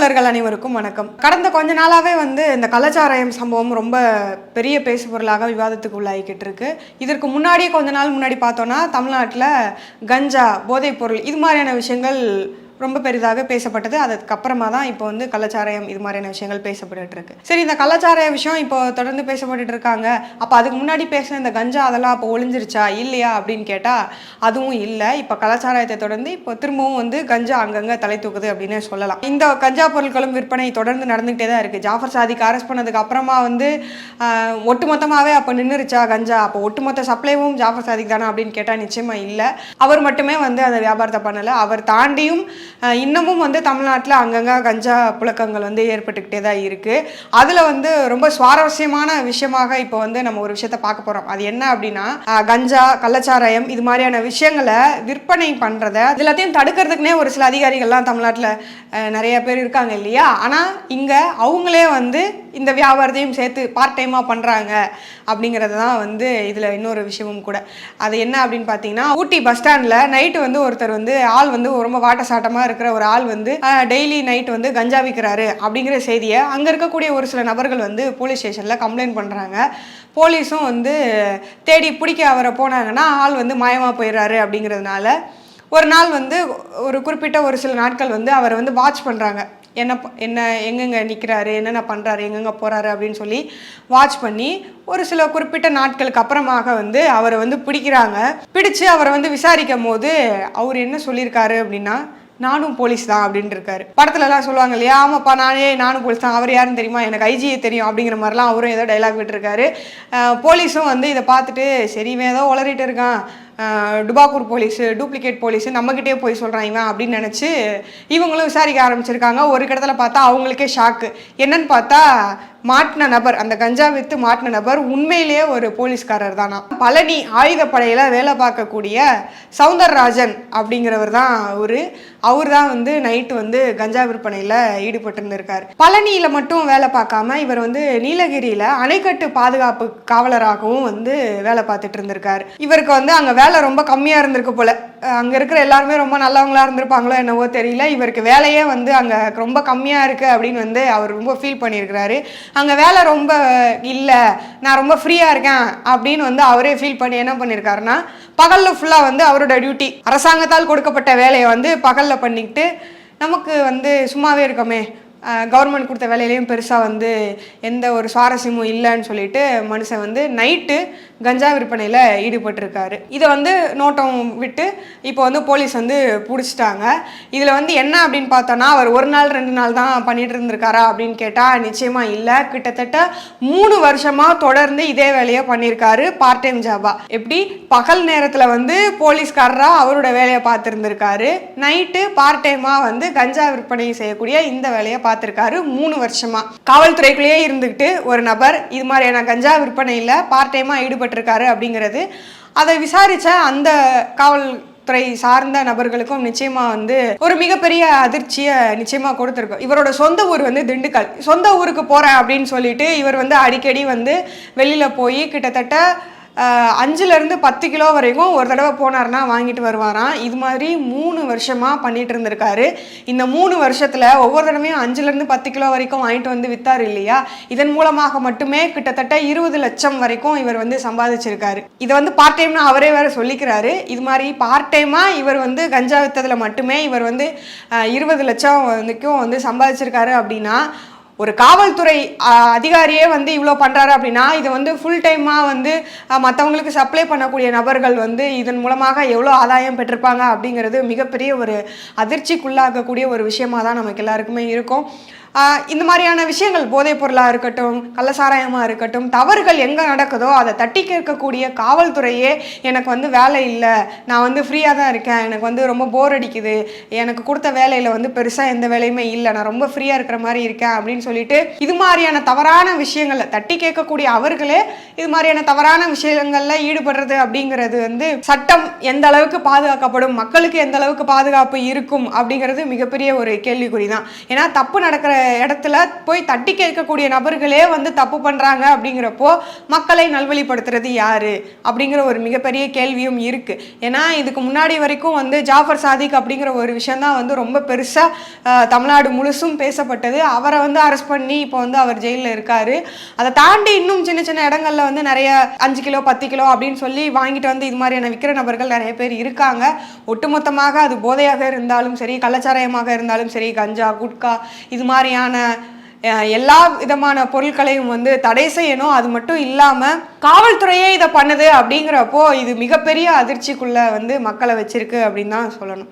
தமிழர்கள் அனைவருக்கும் வணக்கம். கடந்த கொஞ்ச நாளாகவே வந்து இந்த கலாச்சாரம் சம்பவம் ரொம்ப பெரிய பேசு பொருளாக விவாதத்துக்கு உள்ளாகிக்கிட்டு இருக்கு இதற்கு முன்னாடியே கொஞ்ச நாள் முன்னாடி பார்த்தோன்னா தமிழ்நாட்டில் கஞ்சா போதைப் பொருள் இது மாதிரியான விஷயங்கள் ரொம்ப பெரிதாக பேசப்பட்டது. அதுக்கப்புறமா தான் இப்போ வந்து கலாச்சாரம் இது மாதிரியான விஷயங்கள் பேசப்பட்டு இருக்கு சரி இந்த கலாச்சார விஷயம் இப்போ தொடர்ந்து பேசப்பட்டுட்டு இருக்காங்க அப்போ அதுக்கு முன்னாடி பேசின இந்த கஞ்சா அதெல்லாம் அப்போ ஒளிஞ்சிருச்சா இல்லையா அப்படின்னு கேட்டால் அதுவும் இல்லை. இப்போ கலாச்சாரத்தை தொடர்ந்து இப்போ திரும்பவும் வந்து கஞ்சா அங்கங்கே தலை தூக்குது அப்படின்னு சொல்லலாம். இந்த கஞ்சா பொருட்களும் விற்பனை தொடர்ந்து நடந்துகிட்டே தான் இருக்குது ஜாஃபர் சாதிக்கு அரெஸ்ட் பண்ணதுக்கு அப்புறமா வந்து ஆஹ், ஒட்டுமொத்தமாகவே அப்போ நின்றுருச்சா கஞ்சா? அப்போ ஒட்டுமொத்த சப்ளைவும் ஜாஃபர் சாதிக்கு தானே அப்படின்னு கேட்டால் நிச்சயமாக இல்லை. அவர் மட்டுமே வந்து அந்த வியாபாரத்தை பண்ணலை. அவர் தாண்டியும் இன்னமும் வந்து தமிழ்நாட்டில் அங்கங்கே கஞ்சா புழக்கங்கள் வந்து ஏற்பட்டுக்கிட்டே தான் இருக்குது அதில் வந்து ரொம்ப சுவாரஸ்யமான விஷயமாக இப்போ வந்து நம்ம ஒரு விஷயத்த பார்க்க போகிறோம் அது என்ன அப்படின்னா கஞ்சா கள்ளச்சாராயம் இது மாதிரியான விஷயங்களை விற்பனை பண்ணுறத இது எல்லாத்தையும் தடுக்கிறதுக்குனே ஒரு சில அதிகாரிகள்லாம் தமிழ்நாட்டில் நிறைய பேர் இருக்காங்க இல்லையா? ஆனால் இங்கே அவங்களே வந்து இந்த வியாபாரத்தையும் சேர்த்து பார்ட் டைமாக பண்ணுறாங்க அப்படிங்கிறது தான் வந்து இதில் இன்னொரு விஷயமும் கூட. அது என்ன அப்படின்னு பார்த்தீங்கன்னா ஊட்டி பஸ் ஸ்டாண்டில் நைட்டு வந்து ஒருத்தர் வந்து ஆள் வந்து ரொம்ப வாட்ட சாட்டமாக இருக்கிற ஒரு ஆள் வந்து டெய்லி நைட் வந்து கஞ்சா விற்கிறாரு அப்படிங்கிற செய்தியை அங்கே இருக்கக்கூடிய ஒரு சில நபர்கள் வந்து போலீஸ் ஸ்டேஷனில் கம்ப்ளைண்ட் பண்ணுறாங்க போலீஸும் வந்து தேடி பிடிக்க அவரை போனாங்கன்னா ஆள் வந்து மாயமாக போயிடுறாரு அப்படிங்கிறதுனால ஒரு நாள் வந்து ஒரு குறிப்பிட்ட ஒரு சில நாட்கள் வந்து அவரை வந்து வாட்ச் பண்ணுறாங்க என்ன ப- என்ன எங்கெங்கே நிற்கிறாரு என்னென்ன பண்ணுறாரு எங்கெங்கே போகிறாரு அப்படின்னு சொல்லி வாட்ச் பண்ணி ஒரு சில குறிப்பிட்ட நாட்களுக்கு அப்புறமாக வந்து அவரை வந்து பிடிக்கிறாங்க. பிடிச்சு அவரை வந்து விசாரிக்கும் போது அவர் என்ன சொல்லியிருக்காரு அப்படின்னா நானும் போலீஸ் தான் அப்படின்ட்டு இருக்காரு படத்துல எல்லாம் சொல்லுவாங்க இல்லையா ஆமாப்பா நானே நானும் போலீஸ் தான். அவர் யாருன்னு தெரியுமா? எனக்கு ஐஜியை தெரியும். அப்படிங்கிற மாதிரிலாம் அவரும் ஏதோ டைலாக் விட்டுருக்காரு. போலீஸும் வந்து இதை பார்த்துட்டு சரி இவன் ஏதோ உளறிட்டு இருக்கான். டுபாக்கூர் போலீஸு டூப்ளிகேட் போலீஸு நம்மக்கிட்டே போய் சொல்கிறான் இவன் அப்படின்னு நினச்சி இவங்களும் விசாரிக்க ஆரம்பிச்சிருக்காங்க. ஒரு கிடத்துல பார்த்தா அவங்களுக்கே ஷாக்கு என்னன்னு பார்த்தா மாட்டின நபர் அந்த கஞ்சா வித்து மாட்டின நபர் உண்மையிலேயே ஒரு போலீஸ்காரர் தானா? பழனி ஆயுதப்படையில் வேலை பார்க்கக்கூடிய சவுந்தரராஜன் அப்படிங்கிறவர் தான் அவரு. அவர் தான் வந்து நைட்டு வந்து கஞ்சா விற்பனையில் ஈடுபட்டிருந்திருக்கார். பழனியில் மட்டும் வேலை பார்க்காம இவர் வந்து நீலகிரியில் அணைக்கட்டு பாதுகாப்பு காவலராகவும் வந்து வேலை பார்த்துட்டு இருந்திருக்கார். இவருக்கு வந்து அங்கே வேலை ரொம்ப கம்மியாக இருந்திருக்கு போல். அங்கே இருக்கிற எல்லாருமே ரொம்ப நல்லவங்களாக இருந்திருப்பாங்களோ என்னவோ தெரியல. இவருக்கு வேலையே வந்து அங்கே ரொம்ப கம்மியாக இருக்குது அப்படின்னு வந்து அவர் ரொம்ப ஃபீல் பண்ணியிருக்கிறாரு. அங்கே வேலை ரொம்ப இல்லை நான் ரொம்ப ஃப்ரீயாக இருக்கேன் அப்படின்னு வந்து அவரே ஃபீல் பண்ணி என்ன பண்ணியிருக்காருன்னா பகலில் ஃபுல்லாக வந்து அவரோட டியூட்டி அரசாங்கத்தால் கொடுக்கப்பட்ட வேலையை வந்து பகலில் பண்ணிக்கிட்டு நமக்கு வந்து சும்மாவே இருக்கோமே கவர்மெண்ட் கொடுத்த வேலையிலையும் பெருசாக வந்து எந்த ஒரு சுவாரஸ்யமும் இல்லைன்னு சொல்லிட்டு மனுஷன் வந்து நைட்டு கஞ்சா விற்பனையில் ஈடுபட்டிருக்காரு. இதை வந்து நோட்டம் விட்டு இப்போ வந்து போலீஸ் வந்து பிடிச்சிட்டாங்க. இதில் வந்து என்ன அப்படின்னு பார்த்தோன்னா அவர் ஒரு நாள் ரெண்டு நாள் தான் பண்ணிட்டு இருந்திருக்காரா அப்படின்னு கேட்டால் நிச்சயமாக இல்லை. கிட்டத்தட்ட மூணு வருஷமாக தொடர்ந்து இதே வேலையை பண்ணியிருக்காரு பார்ட் டைம் ஜாபா எப்படி? பகல் நேரத்தில் வந்து போலீஸ்காரராக அவரோட வேலையை பார்த்துருந்துருக்காரு. நைட்டு பார்ட் டைமாக வந்து கஞ்சா விற்பனை செய்யக்கூடிய இந்த வேலையை பார்த்துருக்காரு மூணு வருஷமா. காவல்துறைக்குள்ளேயே இருந்துக்கிட்டு ஒரு நபர் இது மாதிரியான கஞ்சா விற்பனையில் பார்ட் டைமாக ஈடுபட்டிருக்காரு அப்படிங்கிறது. அதை விசாரித்த அந்த காவல் துறை சார்ந்த நபர்களுக்கும் நிச்சயமா வந்து ஒரு மிகப்பெரிய அதிர்ச்சியை நிச்சயமா கொடுத்துருக்கோம். இவரோட சொந்த ஊர் வந்து திண்டுக்கல். சொந்த ஊருக்கு போறேன் அப்படின்னு சொல்லிட்டு இவர் வந்து அடிக்கடி வந்து வெளியில போய் கிட்டத்தட்ட அஞ்சுலேருந்து பத்து கிலோ வரைக்கும் ஒரு தடவை போனார்னா வாங்கிட்டு வருவாராம். இது மாதிரி மூணு வருஷமாக பண்ணிட்டு இருந்திருக்காரு. இந்த மூணு வருஷத்தில் ஒவ்வொரு தடவையும் அஞ்சுலேருந்து பத்து கிலோ வரைக்கும் வாங்கிட்டு வந்து வித்தாரு இல்லையா? இதன் மூலமாக மட்டுமே கிட்டத்தட்ட இருபது லட்சம் வரைக்கும் இவர் வந்து சம்பாதிச்சிருக்காரு. இதை வந்து பார்ட் டைம்னு அவரே வேறு சொல்லிக்கிறாரு. இது மாதிரி பார்ட் டைமாக இவர் வந்து கஞ்சா விற்றதில் மட்டுமே இவர் வந்து இருபது லட்சம் வந்துக்கும் வந்து சம்பாதிச்சிருக்காரு அப்படின்னா ஒரு காவல்துறை அதிகாரியே வந்து இவ்வளோ பண்ணுறாரு அப்படின்னா இதை வந்து ஃபுல் டைமாக வந்து மற்றவங்களுக்கு சப்ளை பண்ணக்கூடிய நபர்கள் வந்து இதன் மூலமாக எவ்வளோ ஆதாயம் பெற்றிருப்பாங்க அப்படிங்கிறது மிகப்பெரிய ஒரு அதிர்ச்சிக்குள்ளாகக்கூடிய ஒரு விஷயமாக தான் நமக்கு எல்லாருக்குமே இருக்கும். இந்த மாதிரியான விஷயங்கள் போதைப் பொருளாக இருக்கட்டும் கள்ளசாராயமாக இருக்கட்டும் தவறுகள் எங்கே நடக்குதோ அதை தட்டி கேட்கக்கூடிய காவல்துறையே எனக்கு வந்து வேலை இல்லை. நான் வந்து ஃப்ரீயாக தான் இருக்கேன். எனக்கு வந்து ரொம்ப போர் அடிக்குது. எனக்கு கொடுத்த வேலையில் வந்து பெருசாக எந்த வேலையுமே இல்லை. நான் ரொம்ப ஃப்ரீயாக இருக்கிற மாதிரி இருக்கேன் அப்படின்னு சொல்லிட்டு இது மாதிரியான தவறான விஷயங்களை தட்டி கேட்கக்கூடிய அவர்களே இது மாதிரியான தவறான விஷயங்களில் ஈடுபடுறது அப்படிங்கிறது வந்து சட்டம் எந்த அளவுக்கு பாதுகாக்கப்படும் மக்களுக்கு எந்த அளவுக்கு பாதுகாப்பு இருக்கும் அப்படிங்கிறது மிகப்பெரிய ஒரு கேள்விக்குறி தான் ஏன்னா தப்பு நடக்கிற இடத்துல போய் தட்டி கேட்கக்கூடிய நபர்களே வந்து தப்பு பண்ணுறாங்க அப்படிங்கிறப்போ மக்களை நல்வழிப்படுத்துறது யாரு அப்படிங்கிற ஒரு மிகப்பெரிய கேள்வியும் இருக்கு. ஏன்னா இதுக்கு முன்னாடி வரைக்கும் வந்து ஜாஃபர் சாதிக் அப்படிங்கிற ஒரு விஷயந்தான் வந்து ரொம்ப பெருசாக தமிழ்நாடு முழுசும் பேசப்பட்டது. அவரை வந்து அரெஸ்ட் பண்ணி இப்போ வந்து அவர் ஜெயிலில் இருக்காரு. அதை தாண்டி இன்னும் சின்ன சின்ன இடங்கள்ல வந்து நிறைய அஞ்சு கிலோ பத்து கிலோ அப்படின்னு சொல்லி வாங்கிட்டு வந்து இது மாதிரியான விற்கிற நபர்கள் நிறைய பேர் இருக்காங்க. ஒட்டுமொத்தமாக அது போதையாக இருந்தாலும் சரி கள்ளச்சாராயமாக இருந்தாலும் சரி கஞ்சா குட்கா இது மாதிரி அஹ், எல்லா விதமான பொருட்களையும் வந்து தடை செய்யணும். அது மட்டும் இல்லாமல் காவல்துறையே இதை பண்ணுது அப்படிங்கிறப்போ இது மிகப்பெரிய அதிர்ச்சிக்குள்ளே வந்து மக்களை வச்சிருக்கு அப்படின்னு தான் சொல்லணும்.